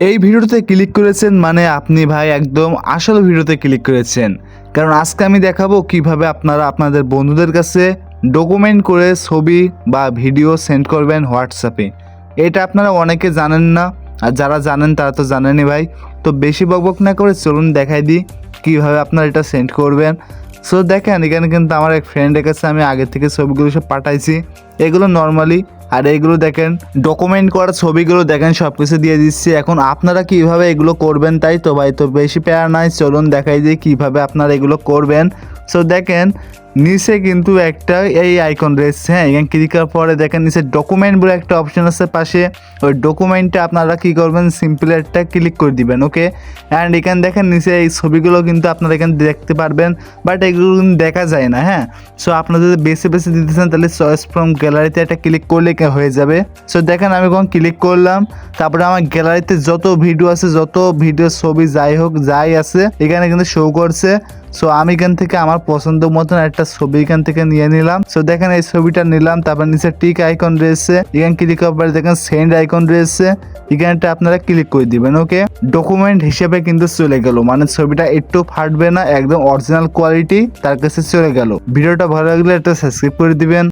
এই ভিডিওতে ক্লিক করেছেন মানে আপনি ভাই একদম আসল ভিডিওতে ক্লিক করেছেন। কারণ আজকে আমি দেখাবো কীভাবে আপনারা আপনাদের বন্ধুদের কাছে ডকুমেন্ট করে ছবি বা ভিডিও সেন্ড করবেন হোয়াটসঅ্যাপে এটা আপনারা অনেকে জানেন না, আর যারা জানেন তারা তো জানেনই ভাই। তো বেশি বকবক না করে চলুন দেখাই দিই কীভাবে আপনারা এটা সেন্ড করবেন। সো দেখেন, এখানে কিন্তু আমার এক ফ্রেন্ডের কাছে আমি আগে থেকে ছবিগুলো সব পাঠাইছি। এগুলো নর্মালি আর এইগুলো দেখেন ডকুমেন্ট করা ছবিগুলো দেখেন সব কিছু দিয়ে দিচ্ছি। এখন আপনারা কীভাবে এগুলো করবেন তাই তো ভাই? তো বেশি প্যারা নাই, চলুন দেখাই যে কীভাবে আপনারা এগুলো করবেন। সো দেখেন নিচে কিন্তু একটা এই আইকন রয়েছে হ্যাঁ এখানে ক্লিক করার পরে দেখেন নিচে ডকুমেন্ট বলে একটা অপশন আছে পাশে। ওই ডকুমেন্টটা আপনারা কি করবেন সিম্পল একটা ক্লিক করে দিবেন ওকে অ্যান্ড এখানে দেখেন নিচে এই ছবিগুলো কিন্তু আপনারা এখানে দেখতে পারবেন বাট এগুলো কিন্তু দেখা যায় না হ্যাঁ? সো আপনারা যদি বেছে বেছে দিতেছেন তাহলে চয়েস ফ্রম গ্যালারিতে একটা ক্লিক করলে হয়ে যাবে। সো দেখেন আমি যখন ক্লিক করলাম, তারপরে আমার গ্যালারিতে যত ভিডিও আছে, যত ভিডিও ছবি যাই হোক, যাই আছে, এখানে কিন্তু শো করছে। সো আমি এখান থেকে আমার পছন্দ মতন একটা ছবি এখান থেকে নিয়ে নিলাম। সো দেখেন এই ছবিটা নিলাম, তারপর নিচে টিক আইকন রয়েছে। এখানে ক্লিক করবার দেখেন সেন্ড আইকন রয়েছে। এখানটা আপনারা ক্লিক করে দিবেন ওকে ডকুমেন্ট হিসেবে কিন্তু চলে গেল। মানে ছবিটা একটু ফাটবে না, একদম অরিজিনাল কোয়ালিটি তার কাছে চলে গেল। ভিডিওটা ভালো লাগলে একটা সাবস্ক্রাইব করে দিবেন।